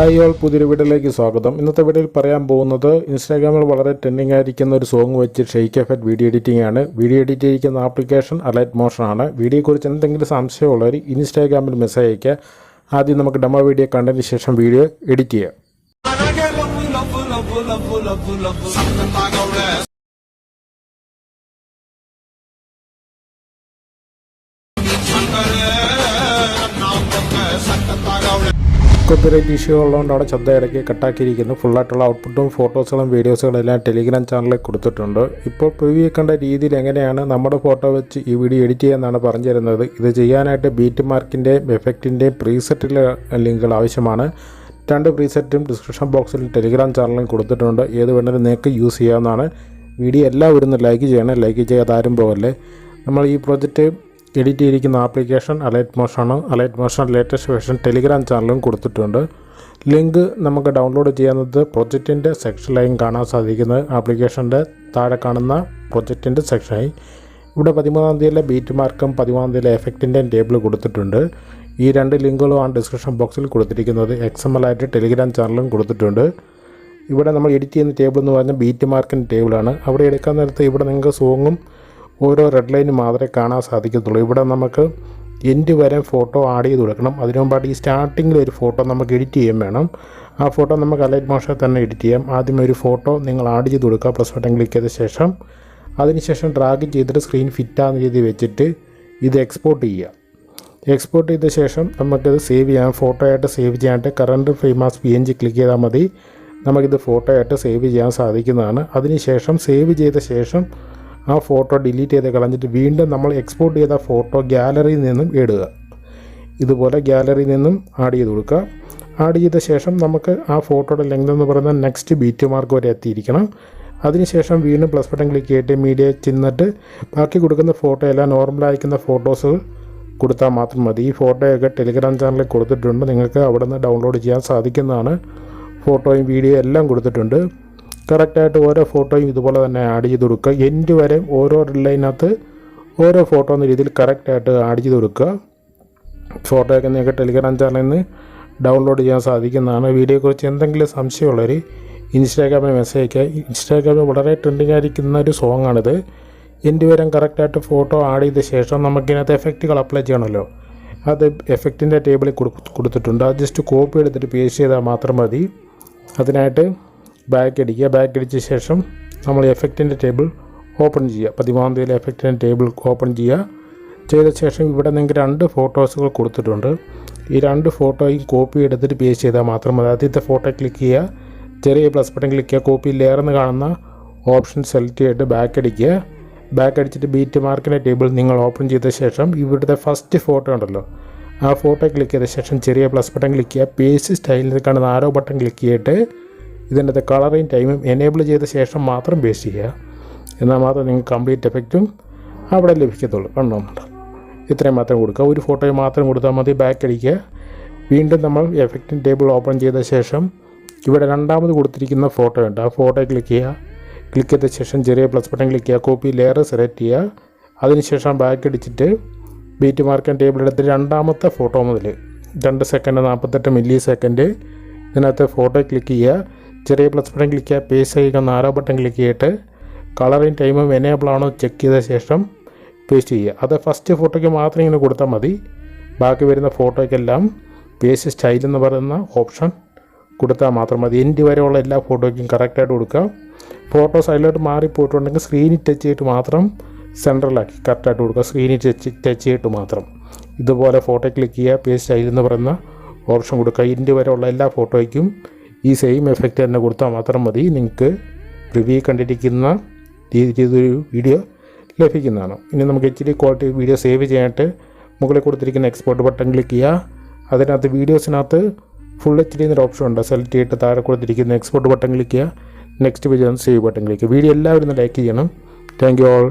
Hi all പുതിയൊരു വീഡിയോയിലേക്ക് സ്വാഗതം ഇന്നത്തെ വീഡിയോയിൽ പറയാൻ പോകുന്നത് ഇൻസ്റ്റാഗ്രാമിൽ വളരെ ട്രെൻഡിങ് ആയിരിക്കുന്ന ഒരു സോങ് വെച്ച് ഷെയ്ക്ക് എഫറ്റ് വീഡിയോ എഡിറ്റിംഗ് ആണ് വീഡിയോ എഡിറ്റ് ചെയ്യിക്കുന്ന ആപ്ലിക്കേഷൻ അലൈറ്റ് മോഷൻ ആണ് വീഡിയോയെക്കുറിച്ച് എന്തെങ്കിലും സംശയമുള്ളവർ ഇൻസ്റ്റാഗ്രാമിൽ മെസ്സേജ് അയയ്ക്കുക ആദ്യം നമുക്ക് ഡെമോ വീഡിയോ കണ്ടതിന് ശേഷം വീഡിയോ എഡിറ്റ് ചെയ്യാം കോപ്പിറൈറ്റ് ഇഷ്യൂ ഉള്ളതുകൊണ്ട് അവിടെ ഇടയ്ക്ക് കട്ടാക്കിയിരിക്കുന്നു. ഫുള്ളായിട്ടുള്ള ഔട്ട്പുട്ടും ഫോട്ടോസുകളും വീഡിയോസുകളും എല്ലാം ടെലിഗ്രാം ചാനലിൽ കൊടുത്തിട്ടുണ്ട്. ഇപ്പോൾ പ്രിവ്യൂ രീതിയിൽ എങ്ങനെയാണ് നമ്മുടെ ഫോട്ടോ വെച്ച് ഈ വീഡിയോ എഡിറ്റ് ചെയ്യാമെന്നാണ് പറഞ്ഞു തരുന്നത് ഇത് ചെയ്യാനായിട്ട് ബീറ്റ് മാർക്കിന്റെയും എഫക്റ്റിന്റെയും പ്രീസെറ്റിലെ ലിങ്കുകൾ ആവശ്യമാണ്. രണ്ട് പ്രീസെറ്റും ഡിസ്ക്രിപ്ഷൻ ബോക്സിൽ ടെലിഗ്രാം ചാനലിൽ കൊടുത്തിട്ടുണ്ട്. ഏത് വേണമെങ്കിലും നിങ്ങൾക്ക് യൂസ് ചെയ്യാവുന്നതാണ്. വീഡിയോ എല്ലാവരും ലൈക്ക് ചെയ്യണം. ലൈക്ക് ചെയ്യാതെ ആരും പോകല്ലേ. നമ്മൾ ഈ പ്രോജക്റ്റ് എഡിറ്റ് ചെയ്തിരിക്കുന്ന application Alight മോഷനാണ്. Alight Motion latest version Telegram ചാനലും കൊടുത്തിട്ടുണ്ട്. ലിങ്ക് നമുക്ക് ഡൗൺലോഡ് ചെയ്യുന്നത് പ്രൊജക്റ്റിന്റെ സെക്ഷനിലായും കാണാൻ സാധിക്കുന്നത് ആപ്ലിക്കേഷന്റെ താഴെ കാണുന്ന പ്രൊജക്റ്റിന്റെ സെക്ഷനായി ഇവിടെ പതിമൂന്നാം തീയതിയിലെ ബീറ്റ് മാർക്കും പതിമൂന്നാം തീയതിയിലെ എഫക്റ്റിന്റെയും ടേബിൾ കൊടുത്തിട്ടുണ്ട്. ഈ രണ്ട് ലിങ്കുകളുമാണ് ഡിസ്ക്രിപ്ഷൻ ബോക്സിൽ കൊടുത്തിരിക്കുന്നത്. എക്സ് എം എൽ ആയിട്ട് ടെലിഗ്രാം ചാനലും കൊടുത്തിട്ടുണ്ട്. ഇവിടെ നമ്മൾ എഡിറ്റ് ചെയ്യുന്ന ടേബിൾ എന്ന് പറഞ്ഞാൽ ബീറ്റ് മാർക്കിന്റെ ടേബിളാണ് അവിടെ എടുക്കാൻ നേരത്ത് ഇവിടെ നിങ്ങൾക്ക് സോങ്ങും ഓരോ റെഡ് ലൈനും മാത്രമേ കാണാൻ സാധിക്കത്തുള്ളൂ. ഇവിടെ നമുക്ക് എൻഡ് വരെ ഫോട്ടോ ആഡ് ചെയ്ത് കൊടുക്കണം. അതിനു മുമ്പായിട്ട് ഈ സ്റ്റാർട്ടിങ്ങിൽ ഒരു ഫോട്ടോ നമുക്ക് എഡിറ്റ് ചെയ്യാൻ വേണം. ആ ഫോട്ടോ നമുക്ക് അലൈറ്റ് മോഷനിൽ തന്നെ എഡിറ്റ് ചെയ്യാം. ആദ്യം ഒരു ഫോട്ടോ നിങ്ങൾ ആഡ് ചെയ്ത് കൊടുക്കുക. പ്ലസ് ബട്ടൺ ക്ലിക്ക് ചെയ്ത ശേഷം അതിനുശേഷം ഡ്രാഗ് ചെയ്തിട്ട് സ്ക്രീൻ ഫിറ്റാന്ന് ചെയ്ത് വെച്ചിട്ട് ഇത് എക്സ്പോർട്ട് ചെയ്യുക. എക്സ്പോർട്ട് ചെയ്ത ശേഷം നമുക്കിത് സേവ് ചെയ്യാം. ഫോട്ടോ ആയിട്ട് സേവ് ചെയ്യാനായിട്ട് current frame as P N G click ചെയ്താൽ മതി. നമുക്കിത് ഫോട്ടോ ആയിട്ട് സേവ് ചെയ്യാൻ സാധിക്കുന്നതാണ്. അതിനുശേഷം സേവ് ചെയ്ത ശേഷം ആ ഫോട്ടോ ഡിലീറ്റ് ചെയ്ത് കളഞ്ഞിട്ട് വീണ്ടും നമ്മൾ എക്സ്പോർട്ട് ചെയ്ത ഫോട്ടോ ഗ്യാലറിയിൽ നിന്നും ഇടുക. ഇതുപോലെ ഗ്യാലറിയിൽ നിന്നും ആഡ് ചെയ്ത് കൊടുക്കുക. ആഡ് ചെയ്ത ശേഷം നമുക്ക് ആ ഫോട്ടോയുടെ ലെങ്ത് എന്ന് പറയുന്നത് നെക്സ്റ്റ് ബീറ്റ് മാർക്ക് വരെ എത്തിയിരിക്കണം. അതിനുശേഷം വീണ്ടും പ്ലസ് ബട്ടൺ ക്ലിക്ക് ചെയ്തിട്ട് മീഡിയ ചെന്നിട്ട് ബാക്കി കൊടുക്കുന്ന ഫോട്ടോ എല്ലാം നോർമലായിരിക്കുന്ന ഫോട്ടോസ് കൊടുത്താൽ മാത്രം മതി. ഈ ഫോട്ടോയൊക്കെ ടെലിഗ്രാം ചാനലിൽ കൊടുത്തിട്ടുണ്ട്. നിങ്ങൾക്ക് അവിടെ നിന്ന് ഡൗൺലോഡ് ചെയ്യാൻ സാധിക്കുന്നതാണ്. ഫോട്ടോയും വീഡിയോ എല്ലാം കൊടുത്തിട്ടുണ്ട്. കറക്റ്റായിട്ട് ഓരോ ഫോട്ടോയും ഇതുപോലെ തന്നെ ആഡ് ചെയ്ത് കൊടുക്കുക. എൻഡ് വരെ ഓരോ ലൈനകത്ത് ഓരോ ഫോട്ടോ എന്ന രീതിയിൽ കറക്റ്റായിട്ട് ആഡ് ചെയ്ത് കൊടുക്കുക. ഫോട്ടോയൊക്കെ നിങ്ങൾക്ക് ടെലിഗ്രാം ചാനലിൽ നിന്ന് ഡൗൺലോഡ് ചെയ്യാൻ സാധിക്കുന്നതാണ്. വീഡിയോയെക്കുറിച്ച് എന്തെങ്കിലും സംശയമുള്ളവർ ഇൻസ്റ്റാഗ്രാമിൽ മെസ്സേജ് അയക്കുക ഇൻസ്റ്റാഗ്രാമിൽ വളരെ ട്രെൻഡിങ് ആയിരിക്കുന്ന ഒരു സോങ് ആണിത്. എന്റെ വരം കറക്റ്റായിട്ട് ഫോട്ടോ ആഡ് ചെയ്ത ശേഷം നമുക്കിതിനകത്ത് എഫക്റ്റുകൾ അപ്ലൈ ചെയ്യണമല്ലോ. അത് എഫക്റ്റിന്റെ ടേബിളിൽ കൊടുത്തിട്ടുണ്ട്. അത് ജസ്റ്റ് കോപ്പി എടുത്തിട്ട് പേസ്റ്റ് ചെയ്താൽ മാത്രം മതി. അതിനായിട്ട് ബാക്ക് അടിക്കുക ബാക്ക് അടിച്ച ശേഷം നമ്മൾ എഫക്റ്റിന്റെ ടേബിൾ ഓപ്പൺ ചെയ്യുക. പതിമൂന്നാം എഫക്റ്റിന്റെ ടേബിൾ ഓപ്പൺ ചെയ്യുക. ചെയ്ത ശേഷം ഇവിടെ നിങ്ങൾക്ക് രണ്ട് ഫോട്ടോസുകൾ കൊടുത്തിട്ടുണ്ട്. ഈ രണ്ട് ഫോട്ടോയും കോപ്പി എടുത്തിട്ട് പേസ്റ്റ് ചെയ്താൽ മാത്രം മതി. ആദ്യത്തെ ഫോട്ടോ ക്ലിക്ക് ചെയ്യുക. ചെറിയ പ്ലസ് ബട്ടൺ ക്ലിക്ക് ചെയ്യുക. കോപ്പി ലെയർന്ന് കാണുന്ന ഓപ്ഷൻ സെലക്ട് ചെയ്തിട്ട് ബാക്ക് അടിക്കുക. ബാക്ക് അടിച്ചിട്ട് ബീറ്റ് മാർക്കിന്റെ ടേബിൾ നിങ്ങൾ ഓപ്പൺ ചെയ്ത ശേഷം ഇവിടുത്തെ ഫസ്റ്റ് ഫോട്ടോ ഉണ്ടല്ലോ. ആ ഫോട്ടോ ക്ലിക്ക് ചെയ്ത ശേഷം ചെറിയ പ്ലസ് ബട്ടൺ ക്ലിക്ക് ചെയ്യുക. പേസ്റ്റ് സ്റ്റൈലിൽ കാണുന്ന ആരോ ബട്ടൺ ക്ലിക്ക് ചെയ്തിട്ട് ഇതിന്റെ കളറിങ് ടൈമും എനേബിൾ ചെയ്ത ശേഷം മാത്രം പേസ്റ്റ് ചെയ്യുക. എന്നാൽ മാത്രം നിങ്ങൾക്ക് കംപ്ലീറ്റ് എഫക്റ്റും അവിടെ ലഭിക്കത്തുള്ളൂ. കണ്ടോ? ഇത്രയും മാത്രം കൊടുക്കുക. ഒരു ഫോട്ടോയിൽ മാത്രം കൊടുത്താൽ മതി. ബാക്ക് അടിക്കുക. വീണ്ടും നമ്മൾ എഫക്റ്റിംഗ് ടേബിൾ ഓപ്പൺ ചെയ്ത ശേഷം ഇവിടെ രണ്ടാമത് കൊടുത്തിരിക്കുന്ന ഫോട്ടോ ഉണ്ട്. ആ ഫോട്ടോ ക്ലിക്ക് ചെയ്യുക. ക്ലിക്ക് ചെയ്ത ശേഷം ചെറിയ പ്ലസ് ബട്ടൺ ക്ലിക്ക് ചെയ്യുക. കോപ്പി ലെയർ സെലക്ട് ചെയ്യുക. അതിനുശേഷം ബാക്ക് അടിച്ചിട്ട് ബീറ്റ് മാർക്കൻ ടേബിൾ എടുത്ത് രണ്ടാമത്തെ ഫോട്ടോ മുതൽ രണ്ട് സെക്കൻഡ് നാൽപ്പത്തെട്ട് മില്ലി സെക്കൻഡ് ഇതിനകത്ത് ഫോട്ടോ ക്ലിക്ക് ചെയ്യുക. ചെറിയ പ്ലസ് ബട്ടൺ ക്ലിക്ക് ചെയ്യുക. പേസ് ചെയ്യുന്ന ആരോ ബട്ടൺ ക്ലിക്ക് ചെയ്തിട്ട് കളറിങ് ടൈമും എനേബിൾ ആണോ ചെക്ക് ചെയ്ത ശേഷം പേസ്റ്റ് ചെയ്യുക. അത് ഫസ്റ്റ് ഫോട്ടോയ്ക്ക് മാത്രം ഇങ്ങനെ കൊടുത്താൽ മതി. ബാക്കി വരുന്ന ഫോട്ടോയ്ക്കെല്ലാം പേസ് സ്റ്റൈൽ എന്ന് പറയുന്ന ഓപ്ഷൻ കൊടുത്താൽ മാത്രം മതി. എൻഡ് വരെയുള്ള എല്ലാ ഫോട്ടോയ്ക്കും കറക്റ്റായിട്ട് കൊടുക്കുക ഫോട്ടോ സൈഡിലോട്ട് മാറിപ്പോയിട്ടുണ്ടെങ്കിൽ സ്ക്രീനിൽ ടച്ച് ചെയ്തിട്ട് മാത്രം സെൻട്രലാക്കി കറക്റ്റായിട്ട് കൊടുക്കുക. സ്ക്രീനിൽ ടച്ച് ടച്ച് ചെയ്തിട്ട് മാത്രം. ഇതുപോലെ ഫോട്ടോ ക്ലിക്ക് ചെയ്യുക. പേസ്റ്റ് സ്റ്റൈൽ എന്ന് പറയുന്ന ഓപ്ഷൻ കൊടുക്കുക എൻഡ് വരെയുള്ള എല്ലാ ഫോട്ടോയ്ക്കും ഈ സെയിം എഫക്റ്റ് തന്നെ കൊടുത്താൽ മാത്രം മതി. നിങ്ങൾക്ക് റിവ്യൂ കണ്ടിരിക്കുന്ന രീതിയിലൊരു വീഡിയോ ലഭിക്കുന്നതാണ്. ഇനി നമുക്ക് H D quality video save ചെയ്യാനായിട്ട് മുകളിൽ കൊടുത്തിരിക്കുന്ന എക്സ്പോർട്ട് ബട്ടൺ ക്ലിക്ക് ചെയ്യുക. അതിനകത്ത് വീഡിയോസിനകത്ത് ഫുൾ എച്ച് ഡി എന്നൊരു ഓപ്ഷൻ ഉണ്ട്. സെലക്ട് ചെയ്തിട്ട് താഴെ കൊടുത്തിരിക്കുന്ന എക്സ്പോർട്ട് ബട്ടൺ ക്ലിക്ക് ചെയ്യുക. Next page save button click video എല്ലാവരും ലൈക്ക് ചെയ്യണം. Thank you all